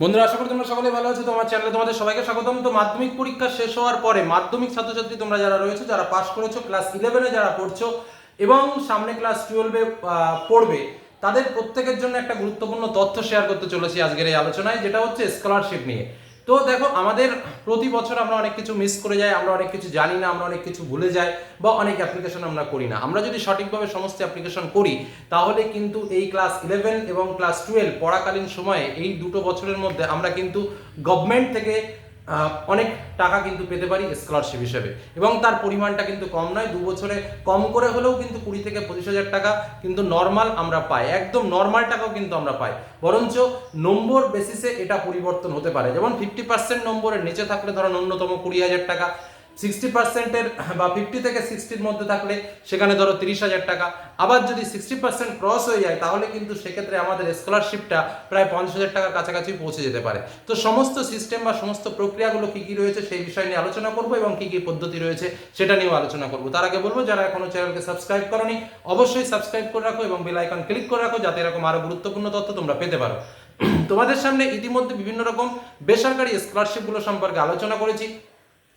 বন্ধুরা, আশা করি তোমরা সকলে ভালো আছো। তোমার চ্যানেলে তোমাদের সবাইকে স্বাগতম। তো মাধ্যমিক পরীক্ষা শেষ হওয়ার পরে মাধ্যমিক ছাত্রছাত্রী তোমরা যারা রয়েছে, যারা পাস করেছ ক্লাস ইলেভেনে যারা পড়ছো এবং সামনে ক্লাস টুয়েলভে পড়বে, তাদের প্রত্যেকের জন্য একটা গুরুত্বপূর্ণ তথ্য শেয়ার করতে চলেছি আজকের এই আলোচনায়, যেটা হচ্ছে স্কলারশিপ নিয়ে। তো দেখো, আমাদের প্রতি বছর আমরা অনেক কিছু মিস করে যাই, আমরা অনেক কিছু জানি না, আমরা অনেক কিছু ভুলে যাই বা অনেক অ্যাপ্লিকেশন আমরা করি না। আমরা যদি সঠিকভাবে সমস্ত অ্যাপ্লিকেশন করি, তাহলে কিন্তু এই ক্লাস ইলেভেন এবং ক্লাস টুয়েলভ পড়াকালীন সময়ে এই দুটো বছরের মধ্যে আমরা কিন্তু গভর্নমেন্ট থেকে অনেক টাকা কিন্তু পেতে পারি স্কলারশিপ হিসেবে। এবং তার পরিমাণটা কিন্তু কম নয়, দু বছরে কম করে হলেও কিন্তু কুড়ি থেকে পঁচিশ হাজার টাকা কিন্তু নর্মাল আমরা পাই, একদম নর্মাল টাকাও কিন্তু আমরা পাই। বরঞ্চ নম্বর বেসিসে এটা পরিবর্তন হতে পারে। যেমন ফিফটি পার্সেন্ট নম্বরের নিচে থাকলে ধরো ন্যূনতম কুড়ি হাজার টাকা সিক্সটি পার্সেন্টের বা ফিফটি থেকে সিক্সটির মধ্যে থাকলে সেখানে ধরো তিরিশ হাজার টাকা। আবার যদি সিক্সটি পার্সেন্ট ক্রস হয়ে যায়, তাহলে কিন্তু সেক্ষেত্রে আমাদের স্কলারশিপটা প্রায় পঞ্চাশ হাজার টাকার কাছাকাছি পৌঁছে যেতে পারে। তো সমস্ত সিস্টেম বা সমস্ত প্রক্রিয়াগুলো কী কী রয়েছে সেই বিষয় নিয়ে আলোচনা করব এবং কী কী পদ্ধতি রয়েছে সেটা নিয়েও আলোচনা করব। তার আগে বলব, যারা এখনও চ্যানেলকে সাবস্ক্রাইব করনি, অবশ্যই সাবস্ক্রাইব করে রাখো এবং বেল ক্লিক করে রাখো, যাতে এরকম আরও গুরুত্বপূর্ণ তথ্য তোমরা পেতে পারো। তোমাদের সামনে ইতিমধ্যে বিভিন্ন রকম বেসরকারি স্কলারশিপগুলো সম্পর্কে আলোচনা করেছি।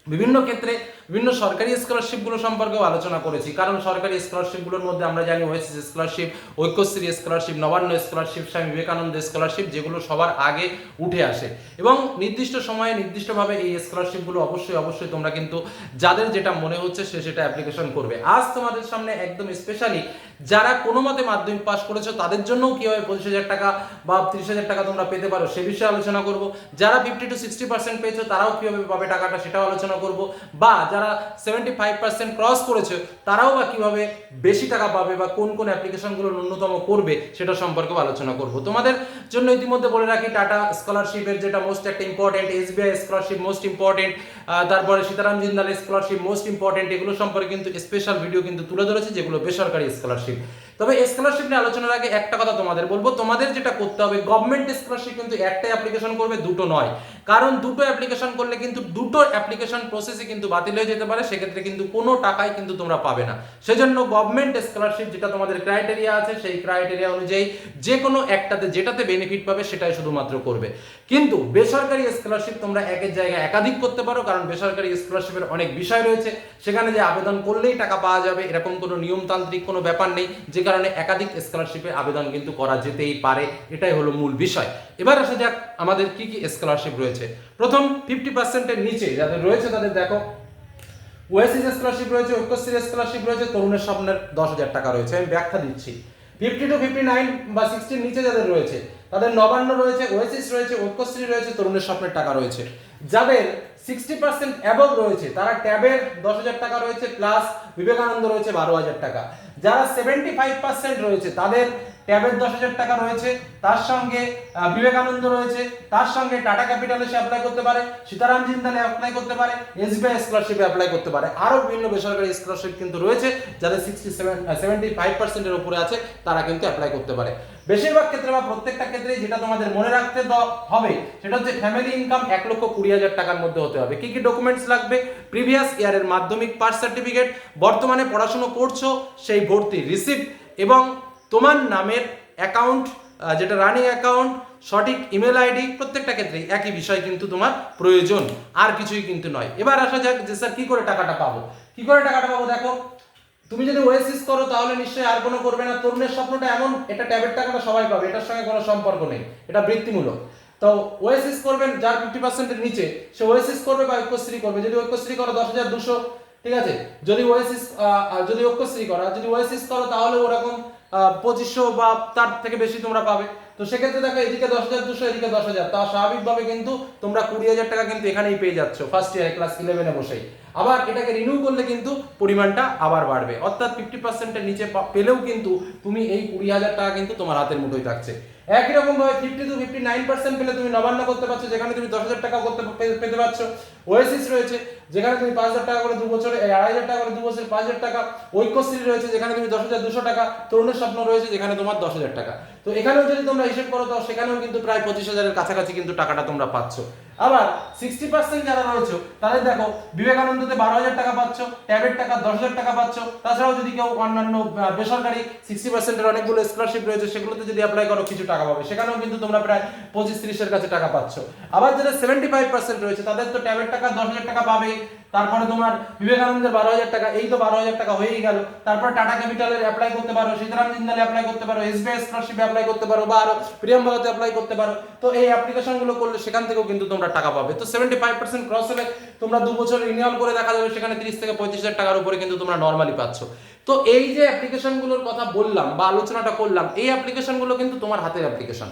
বিভিন্ন ক্ষেত্রে বিভিন্ন সরকারি স্কলারশিপগুলো সম্পর্কেও আলোচনা করেছি। কারণ সরকারি স্কলারশিপগুলোর মধ্যে আমরা জানি oasis scholarship Aikyashree scholarship Nabanna scholarship Swami Vivekananda scholarship যেগুলো সবার আগে উঠে আসে। এবং নির্দিষ্ট সময়ে নির্দিষ্টভাবে এই স্কলারশিপগুলো অবশ্যই অবশ্যই তোমরা কিন্তু যাদের যেটা মনে হচ্ছে সে সেটা অ্যাপ্লিকেশন করবে। আজ তোমাদের সামনে একদম স্পেশালি যারা কোনো মতে মাধ্যমিক পাস করেছ, তাদের জন্যও কীভাবে পঁচিশ হাজার টাকা বা তিরিশ হাজার টাকা তোমরা পেতে পারো, সে বিষয়ে আলোচনা করব। যারা ফিফটি টু সিক্সটি পার্সেন্ট পেয়েছ, তারাও কীভাবে পাবে টাকাটা, সেটাও আলোচনা করব। বা যারা সেভেন্টি ফাইভ পার্সেন্ট ক্রস করেছে, তারাও বা কীভাবে বেশি টাকা পাবে বা কোন কোন অ্যাপ্লিকেশনগুলো ন্যূনতম করবে সেটা সম্পর্কেও আলোচনা করব। তোমাদের জন্য ইতিমধ্যে বলে রাখি, টাটা স্কলারশিপের যেটা মোস্ট একটা important SBI scholarship most important তারপরে Sitaram Jindal scholarship most important এগুলো সম্পর্কে কিন্তু স্পেশাল ভিডিও কিন্তু তুলে ধরেছে, যেগুলো বেসরকারি স্কলারশিপ তবে স্কলারশিপ নিয়ে আলোচনার আগে একটা কথা তোমাদের বলব, তোমাদের যেটা করতে হবে গভর্নমেন্ট স্কলারশিপ কিন্তু একটাই অ্যাপ্লিকেশন করবে, দুটো নয়। কারণ দুটো অ্যাপ্লিকেশন করলে কিন্তু দুটো অ্যাপ্লিকেশন প্রসেসে কিন্তু বাতিল হয়ে যেতে পারে, সেক্ষেত্রে কিন্তু কোনো টাকাই কিন্তু তোমরা পাবে না। সেজন্য গভর্নমেন্ট স্কলারশিপ যেটা তোমাদের ক্রাইটেরিয়া আছে, সেই ক্রাইটেরিয়া অনুযায়ী যে কোনো একটাতে যেটাতে বেনিফিট পাবে, সেটাই শুধুমাত্র করবে। কিন্তু বেসরকারি স্কলারশিপ তোমরা একের জায়গায় একাধিক করতে পারো, কারণ বেসরকারি স্কলারশিপের অনেক বিষয় রয়েছে। সেখানে যে আবেদন করলেই টাকা পাওয়া যাবে, এরকম কোনো নিয়মতান্ত্রিক কোনো ব্যাপার নেই। যে কারণে একাধিক স্কলারশিপে আবেদন কিন্তু করা যেতেই পারে, এটাই হলো মূল বিষয়। এবার আসা যাক আমাদের কি কি স্কলারশিপ রয়েছে। প্রথম ফিফটি পার্সেন্টের নিচে যাদের রয়েছে তাদের দেখো। ওয়েসিস স্কলারশিপ রয়েছে ঐক্যশ্রী স্কলারশিপ রয়েছে, তরুণের স্বপ্নের দশ হাজার টাকা রয়েছে। আমি ব্যাখ্যা দিচ্ছি। ফিফটি টু ফিফটি নাইন বা সিক্সটির নিচে যাদের রয়েছে তাদের নবান্ন রয়েছে, ওয়েসিস রয়েছে, ঐক্যশ্রী রয়েছে, তরুণের স্বপ্নের টাকা রয়েছে। যাদের সিক্সটি পার্সেন্ট অ্যাবভ রয়েছে, তারা ট্যাবের দশ হাজার টাকা রয়েছে প্লাস বিবেকানন্দ রয়েছে বারো হাজার টাকা। যারা সেভেন্টি ফাইভ পার্সেন্ট রয়েছে, তাদের ট্যাবের দশ হাজার টাকা রয়েছে, তার সঙ্গে বিবেকানন্দ রয়েছে, তার সঙ্গে টাটা ক্যাপিটালে সে অ্যাপ্লাই করতে পারে, সীতারাম জিন্দালে অ্যাপ্লাই করতে পারে এসবিআই স্কলারশিপে অ্যাপ্লাই করতে পারে। আরও বিভিন্ন বেসরকারি স্কলারশিপ কিন্তু রয়েছে, যাদের সিক্সটি সেভেন সেভেন্টি ফাইভ পার্সেন্টের উপরে আছে, তারা কিন্তু অ্যাপ্লাই করতে পারে। বেশিরভাগ ক্ষেত্রে বা প্রত্যেকটা ক্ষেত্রে যেটা তোমাদের মনে রাখতে হবে, সেটা হচ্ছে ফ্যামিলি ইনকাম এক লক্ষ কুড়ি হাজার টাকার মধ্যে হতে হবে। কি কি ডকুমেন্টস লাগবে? প্রিভিয়াস ইয়ারের মাধ্যমিক পাস সার্টিফিকেট বর্তমানে পড়াশুনো করছ, সেই ভর্তি রিসিপ্ট এবং তোমার নামের অ্যাকাউন্ট যেটা রানিং অ্যাকাউন্ট সঠিক ইমেল আইডি প্রত্যেকটা ক্ষেত্রেই একই বিষয় কিন্তু তোমার প্রয়োজন, আর কিছুই কিন্তু নয়। এবার আসা যাক যে স্যার কি করে টাকাটা পাবো? কি করে টাকাটা পাবো দেখো? তুমি যদি ওয়েসিস করো, তাহলে নিশ্চয়ই আর কোনো করবে না। তরুণের স্বপ্নটা এমন, এটা ট্যাবের টাকাটা সবাই পাবে, এটার সঙ্গে কোনো সম্পর্ক নেই, এটা বৃত্তিমূলক। তো ওয়েসিস করবেন যার ফিফটি পার্সেন্টের নিচে, সে ওয়েসিস করবে বা ঐক্যশ্রী করবে। যদি ঐক্যশ্রী করো দশ হাজার দুশো, ঠিক আছে? যদি ওয়েসিস যদি ঐক্যশ্রী করো যদি ওয়েসিস করো, তাহলে ওরকম পঁচিশশো বা তার থেকে বেশি তোমরা পাবে। তো সেক্ষেত্রে দেখো, এদিকে দশ হাজার, দুশো, এদিকে দশ হাজার। তা স্বাভাবিকভাবে কিন্তু তোমরা কুড়ি হাজার টাকা কিন্তু এখানেই পেয়ে যাচ্ছ ফার্স্ট ইয়ার ক্লাস ইলেভেনে বসেই। আবার এটাকে রিনিউ করলে কিন্তু পরিমাণটা আবার বাড়বে। অর্থাৎ ফিফটি পার্সেন্টের নিচে পেলেও কিন্তু তুমি এই কুড়ি হাজার টাকা কিন্তু তোমার হাতের মুঠোই থাকছে। একই রকম ভাবে fifty two fifty nine percent পেলে তুমি নবান্ন করতে পারছ, যেখানে তুমি দশ হাজার টাকা করতে পেতে পারছ। ওয়েসিস রয়েছে, যেখানে তুমি পাঁচ হাজার টাকা করে দু বছরে আড়াই হাজার টাকা করে দু বছরে পাঁচ হাজার টাকা। ঐক্যশ্রী রয়েছে, যেখানে তুমি দশ হাজার দুশো টাকা। তরুণের স্বপ্ন রয়েছে, যেখানে তোমার দশ হাজার টাকা। তো এখানেও যদি তোমরা হিসেব করো, তো সেখানেও কিন্তু প্রায় পঁচিশ হাজারের কাছাকাছি কিন্তু টাকাটা তোমরা পাচ্ছ। আবার সিক্সটি পার্সেন্ট যারা রয়েছে, তাদের দেখো, বিবেকানন্দতে বারো হাজার টাকা পাচ্ছ ট্যাবের টাকা দশ হাজার টাকা পাচ্ছ, তাছাড়াও যদি কেউ অন্যান্য বেসরকারি সিক্সটি পার্সেন্টের অনেকগুলো স্কলারশিপ রয়েছে, সেগুলোতে যদি অ্যাপ্লাই করো, কিছু টাকা পাবে। সেখানেও কিন্তু তোমরা প্রায় পঁচিশ তিরিশের কাছে টাকা পাচ্ছ। আবার যারা সেভেন্টি ফাইভ পার্সেন্ট রয়েছে, তাদের তো ট্যাবের টাকা দশ হাজার টাকা পাবে তারপরে তোমার বিবেকানন্দের বারো হাজার টাকা, এই তো বারো হাজার টাকা হয়েই গেল। তারপর টাটা ক্যাপিটালের অ্যাপ্লাই করতে পারো, সীতারাম জিন্দালে অ্যাপ্লাই করতে পারো এসবিআই স্কলারশিপে অ্যাপ্লাই করতে পারো বা আরও প্রিয়াম ভারতে অ্যাপ্লাই করতে পারো। তো এই অ্যাপ্লিকেশনগুলো করলে সেখান থেকেও কিন্তু তোমরা টাকা পাবে। তো সেভেন্টি ফাইভ পার্সেন্ট ক্রস হলে তোমরা দু বছর রিনিউয়াল করে দেখা যাবে, সেখানে তিরিশ থেকে পঁয়ত্রিশ হাজার টাকার উপরে কিন্তু তোমরা নর্মালি পাচ্ছ। তো এই যে অ্যাপ্লিকেশনগুলোর কথা বললাম বা আলোচনাটা করলাম, এই অ্যাপ্লিকেশনগুলো কিন্তু তোমার হাতের অ্যাপ্লিকেশন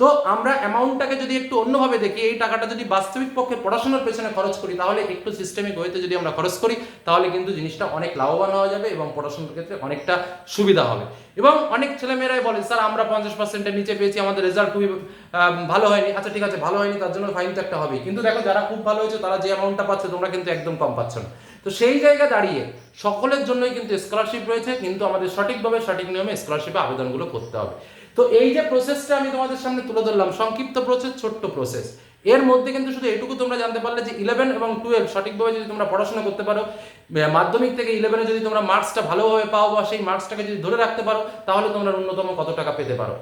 তো আমরা অ্যামাউন্টটাকে যদি একটু অন্যভাবে দেখি, এই টাকাটা যদি বাস্তবিক পক্ষে পড়াশোনার পেছনে খরচ করি, তাহলে একটু সিস্টেমিক ওয়েতে যদি আমরা খরচ করি, তাহলে কিন্তু জিনিসটা অনেক লাভবান হওয়া যাবে এবং পড়াশোনার ক্ষেত্রে অনেকটা সুবিধা হবে। এবং অনেক ছেলেমেয়েরাই বলে, স্যার, আমরা পঞ্চাশ পার্সেন্টের নিচে পেয়েছি, আমাদের রেজাল্ট খুবই ভালো হয়নি। আচ্ছা ঠিক আছে, ভালো হয়নি, তার জন্য ফাইন তো একটা হবে কিন্তু দেখো, যারা খুব ভালো হয়েছে, তারা যে অ্যামাউন্টটা পাচ্ছে, তোমরা কিন্তু একদম কম পাচ্ছ না। তো সেই জায়গা দাঁড়িয়ে সকলের জন্যই কিন্তু স্কলারশিপ রয়েছে, কিন্তু আমাদের সঠিকভাবে সঠিক নিয়মে স্কলারশিপে আবেদনগুলো করতে হবে। তো এই যে প্রসেসটা আমি তোমাদের সামনে তুলে ধরলাম, সংক্ষিপ্ত প্রসেস ছোট্ট প্রসেস এর মধ্যে কিন্তু শুধু এটুকু তোমরা জানতে পারলে যে ইলেভেন এবং টুয়েলভ সঠিকভাবে যদি তোমরা পড়াশোনা করতে পারো মাধ্যমিক থেকে ইলেভেনে যদি তোমরা মার্কসটা ভালোভাবে পাও বা সেই মার্কসটাকে যদি ধরে রাখতে পারো, তাহলে তোমরা ন্যূনতম কত টাকা পেতে পারো?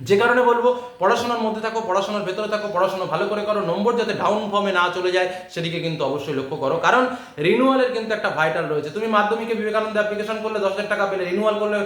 যে কারণে বলব, পড়াশোনার মধ্যে থাকো, পড়াশোনার ভেতরে থাকো, পড়াশোনা ভালো করে করো, নম্বর যাতে ডাউন ফর্মে না চলে যায় সেদিকে কিন্তু অবশ্যই লক্ষ্য করো। কারণ রিনুয়ালের কিন্তু একটা ভাইটাল রয়েছে। তুমি মাধ্যমিকে বিবেকানন্দ অ্যাপ্লিকেশন করলে দশ হাজার টাকা পেলে রিনুয়াল করলে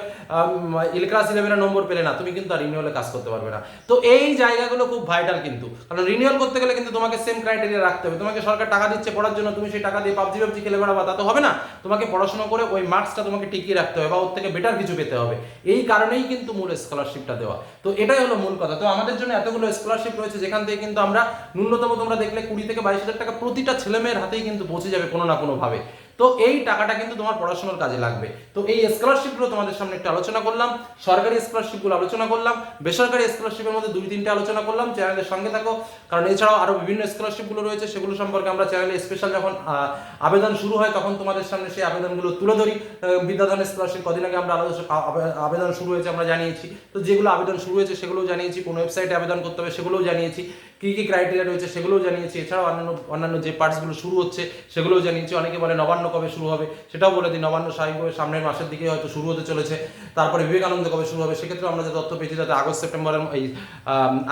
ক্লাস ইলেভেনের নম্বর পেলে না, তুমি কিন্তু আর রিনিউয়ালে কাজ করতে পারবে না। তো এই জায়গাগুলো খুব ভাইটাল কিন্তু। কারণ রিনিউয়াল করতে গেলে কিন্তু তোমাকে সেম ক্রাইটেরিয়া রাখতে হবে। তোমাকে সরকার টাকা দিচ্ছে পড়ার জন্য, তুমি সেই টাকা দিয়ে পাবজি পাবজি খেলে বেড়াবা, তা তো হবে না। তোমাকে পড়াশোনা করে ওই মার্কসটা তোমাকে টিকিয়ে রাখতে হবে বা ওর থেকে বেটার কিছু পেতে হবে। এই কারণেই কিন্তু মূল স্কলারশিপটা দেওয়া। তো এটাই হলো মূল কথা। তো আমাদের জন্য এতগুলো স্কলারশিপ রয়েছে, যেখান থেকে কিন্তু আমরা ন্যূনতম তোমরা দেখলে কুড়ি থেকে বাইশ হাজার টাকা প্রতিটা ছেলে মেয়ের হাতেই কিন্তু পৌঁছে যাবে কোনো না কোনো ভাবে তো এই টাকাটা কিন্তু তোমার পড়াশোনার কাজে লাগবে। তো এই স্কলারশিপগুলো তোমাদের সামনে একটু আলোচনা করলাম, সরকারি স্কলারশিপগুলো আলোচনা করলাম, বেসরকারি স্কলারশিপের মধ্যে দুই তিনটে আলোচনা করলাম চ্যানেলের সঙ্গে থাকো, কারণ এছাড়াও আরও বিভিন্ন স্কলারশিপগুলো রয়েছে, সেগুলো সম্পর্কে আমরা চ্যানেলে স্পেশাল যখন আবেদন শুরু হয়, তখন তোমাদের সামনে সেই আবেদনগুলো তুলে ধরি। বিদ্যাধন স্কলারশিপ কদিন আগে আমরা আবেদন শুরু হয়েছে, আমরা জানিয়েছি। তো যেগুলো আবেদন শুরু হয়েছে, সেগুলোও জানিয়েছি, কোন ওয়েবসাইটে আবেদন করতে হবে, সেগুলোও জানিয়েছি। কি কি ক্রাইটেরিয়া রয়েছে সেগুলোও জানিয়েছি। এছাড়াও অন্যান্য অন্যান্য যে পার্টসগুলো শুরু হচ্ছে, সেগুলোও জানিয়েছি। অনেকে বলে নবান্ন কবে শুরু হবে, সেটাও বলে দিই। নবান্ন স্বাভাবিকভাবে সামনের মাসের দিকে হয়তো শুরু হতে চলেছে। তারপরে বিবেকানন্দ কবে শুরু হবে, সেক্ষেত্রে আমরা যে তথ্য পেয়েছি যাতে আগস্ট সেপ্টেম্বরের এই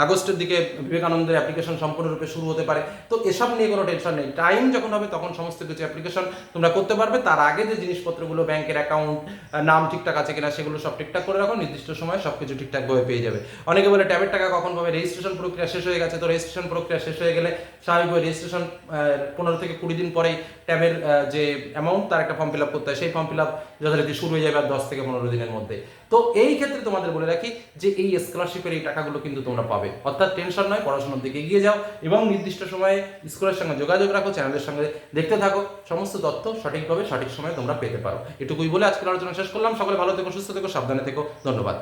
আগস্টের দিকে বিবেকানন্দের অ্যাপ্লিকেশন সম্পূর্ণরূপে শুরু হতে পারে। তো এসব নিয়ে কোনো টেনশন নেই। টাইম যখন হবে তখন সমস্ত কিছু অ্যাপ্লিকেশন তোমরা করতে পারবে। তার আগে যে জিনিসপত্রগুলো ব্যাংকের অ্যাকাউন্ট নাম ঠিকঠাক আছে কিনা সেগুলো সব ঠিকঠাক করে রাখো। নির্দিষ্ট সময় সব কিছু ঠিকঠাকভাবে পেয়ে যাবে। অনেকে বলে ট্যাবের টাকা কখন পাবে? রেজিস্ট্রেশন প্রক্রিয়া শেষ হয়ে গেছে। তো রেজিস্ট্রেশন প্রক্রিয়া শেষ হয়ে গেলে স্বাভাবিকভাবে রেজিস্ট্রেশন পনেরো থেকে কুড়ি দিন পরেই ট্যাবের যে অ্যামাউন্ট তার একটা ফর্ম ফিল আপ করতে হয়। সেই ফর্ম ফিল আপ যথারীতি শুরু হয়ে যাবে আর দশ থেকে পনেরো দিনের মধ্যে। তো এই ক্ষেত্রে তোমাদের বলে রাখি যে এই স্কলারশিপের এই টাকাগুলো কিন্তু তোমরা পাবে। অর্থাৎ টেনশন নয়, পড়াশোনার দিকে এগিয়ে যাও এবং নির্দিষ্ট সময়ে স্কুলের সঙ্গে যোগাযোগ রাখো চ্যানেলের সঙ্গে দেখতে থাকো। সমস্ত তথ্য সঠিকভাবে সঠিক সময়ে তোমরা পেতে পারো। এটুকুই বলে আজকের আলোচনা শেষ করলাম। সকলে ভালো থেকো, সুস্থ থেকো, সাবধানে থেকো। ধন্যবাদ।